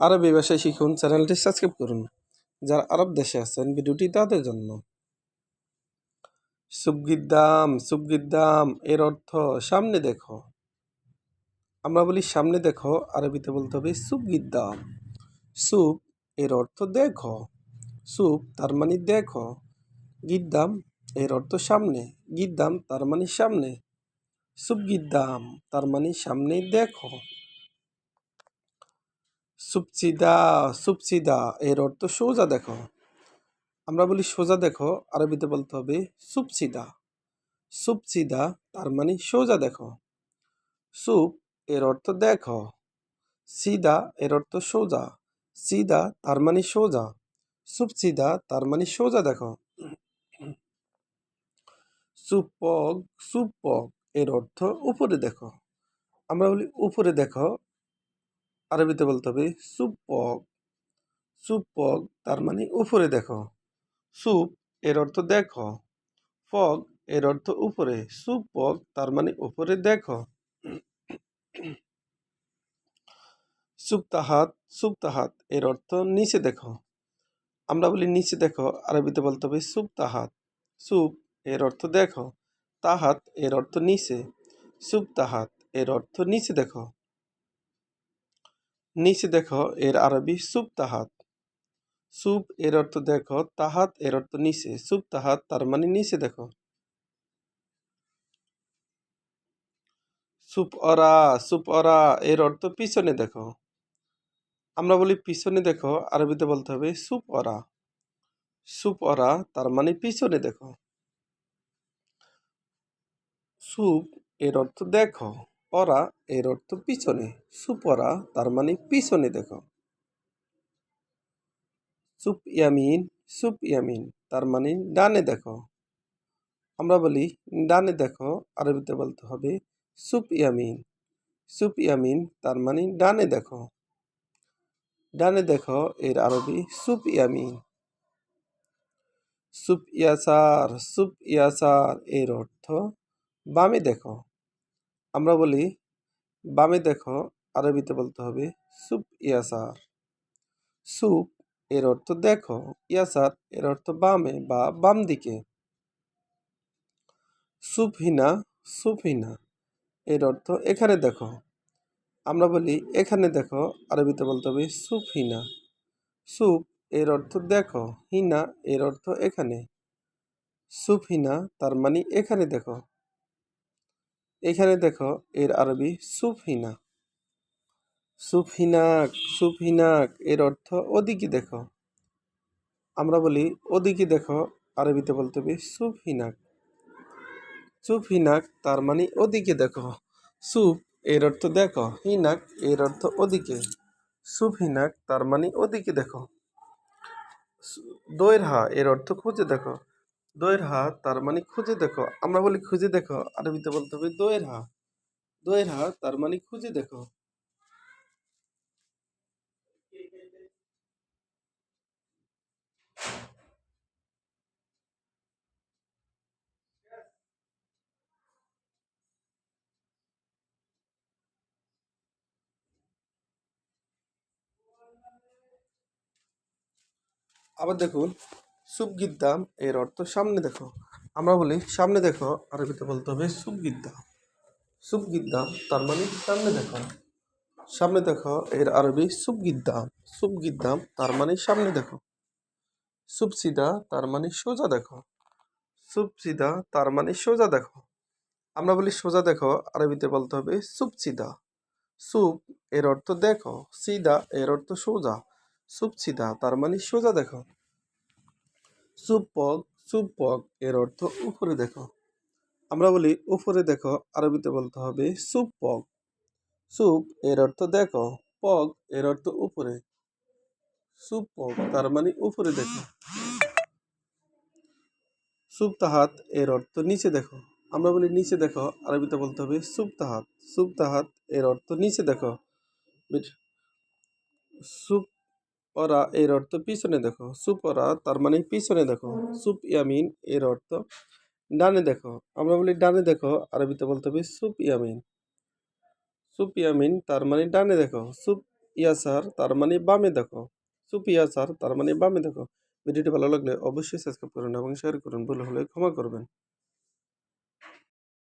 আরবি ভাষায় শিখুন, চ্যানেলটি সাবস্ক্রাইব করুন। যারা আরব দেশে আছেন, ভিডিওটি তাদের জন্য। সুবগিদ্দাম সুবগিদ্দাম এর অর্থ সামনে দেখো। আমরা বলি সামনে দেখো, আরবিতে বলতে হবে সুবগিদ্দাম সুপ এর অর্থ দেখো। সুপ তার মানে দেখো। গিদ্দাম এর অর্থ সামনে। গিদ্দাম তার মানে সামনে। সুবগিদ্দাম তার মানে সামনে দেখো। সুপচিদা সুপচিদা এর অর্থ সোজা দেখো। আমরা বলি সোজা দেখো, আরবিতে বলতে হবে সুপসিদা সুপচিদা তার মানে সোজা দেখো। সুপ এর অর্থ দেখো। সিদা এর অর্থ সোজা। সিদা তার মানে সোজা। সুপচিদা তার মানে সোজা দেখো। সুপগ সুপগ এর অর্থ উপরে দেখো। আমরা বলি উপরে দেখো আরবিতে বলতে হবে সুপগ সুপগ তার মানে উপরে দেখো। সুপ এর অর্থ দেখো। ফগ এর অর্থ উপরে। সুপগ তার মানে উপরে দেখো। সুপ্তাহাত সুপ্তাহাত এর অর্থ নিচে দেখো। আমরা বলি নিচে দেখো, আরবিতে বলতে হবে সুপ্তাহাত। সুপ এর অর্থ দেখো। তাহাত এর অর্থ নিচে। সুপ্তাহাত এর অর্থ নিচে দেখো। নিচে দেখো, এর আরবি সুপ তাহাত সুপ এর অর্থ দেখো, তাহাত এর অর্থ নিচে। সুপ তাহাত তার মানে নিচে দেখো। সুপ অরা সুপ অরা এর অর্থ পিছনে দেখো। আমরা বলি পিছনে দেখো, আরবিতে বলতে হবে সুপ অরা সুপ অরা তার মানে পিছনে দেখো। সুপ এর অর্থ দেখো। অরা এর অর্থ পিছনে। সুপ অরা তার মানে পিছনে দেখো। সুপ ইয়ামিন সুপ ইয়ামিন তার মানে ডানে দেখো। আমরা বলি, ডানে দেখো, আরবিতে বলতে হবে সুপ ইয়ামিন সুপ ইয়ামিন তার মানে ডানে দেখো। ডানে দেখো, এর আরবি সুপ ইয়ামিন সুপ ইয়াসার সুপ ইয়াসার এর অর্থ বামে দেখো। আমরা বলি, বামে দেখো, আরবিতে বলতে হবে, সুপ ইয়াসার। সুপ এর অর্থ দেখো, ইয়াসার এর অর্থ বামে বা বাম দিকে। সুপহিনা সুপহিনা এর অর্থ এখানে দেখো। আমরা বলি, এখানে দেখো, আরবিতে বলতে হবে সুপহিনা সুপ এর অর্থ দেখো, হিনা এর অর্থ এখানে। সুপহিনা তার মানে এখানে দেখো। এখানে দেখো, এর আরবি সুফহিনা। সুফহিনাক সুফহিনাক, এর অর্থ ওদিকে দেখো। আমরা বলি ওদিকে দেখো, আরবিতে বলতে হবে সুফহিনাক। সুফহিনাক তার মানে ওদিকে দেখো। সুফ এর অর্থ দেখো, হিনাক এর অর্থ ওদিকে। সুফহিনাক তার মানে ওদিকে দেখো। দইয়ের হা এর অর্থ খুঁজে দেখো। দইয়ের হা তার মানে খুঁজে দেখো। আমরা বলি খুঁজে দেখো, আরবিতে বলতে হবে দইয়ের হা দইয়ের হা তার মানে খুঁজে দেখো। আবার দেখুন সুবগিদ্দাম এর অর্থ সামনে দেখো। আমরা বলি, সামনে দেখো, আরবিতে বলতে হবে সুবগিদ্দাম সুবগিদ্দাম তার মানে সামনে দেখো। সামনে দেখো, এর আরবি সুবগিদ্দাম সুবগিদ্দাম তার মানে সামনে দেখো। সুবসিদা তার মানে সোজা দেখো। সুবসিদা তার মানে সোজা দেখো। আমরা বলি সোজা দেখো, আরবিতে বলতে হবে সুবসিদা সুপ, এর অর্থ দেখো। সিদা, এর অর্থ সোজা। সুপসিদা, তার মানে সোজা দেখো। সুপক সুপক এর অর্থ উপরে দেখো। আমরা বলি, উপরে দেখো, আরবিতে বলতে হবে সুপক। সুপ এর অর্থ দেখো পগ এর অর্থ উপরে। সুপক তার মানে উপরে দেখো। সুপ্তাহাত এর অর্থ নিচে দেখো। আমরা বলি নিচে দেখো, আরবিতে বলতে হবে সুপ্তাহাত। সুপ্তাহাত এর অর্থ নিচে দেখো। সুপ অরা এর অর্থ পিছনে দেখো। সুপ অরা তার মানে পিছনে দেখো। সুপ ইয়ামিন এর অর্থ ডানে দেখো। আমরা বলি ডানে দেখো, আরবিতে বলতে হবে সুপ ইয়ামিন। সুপ ইয়ামিন তার মানে ডানে দেখো। সুপ ইয়াসার তার মানে বামে দেখো। সুপ ইয়াসার তার মানে বামে দেখো। ভিডিওটি ভালো লাগলে অবশ্যই সাবস্ক্রাইব করুন এবং শেয়ার করুন। ভুল হলে ক্ষমা করবেন।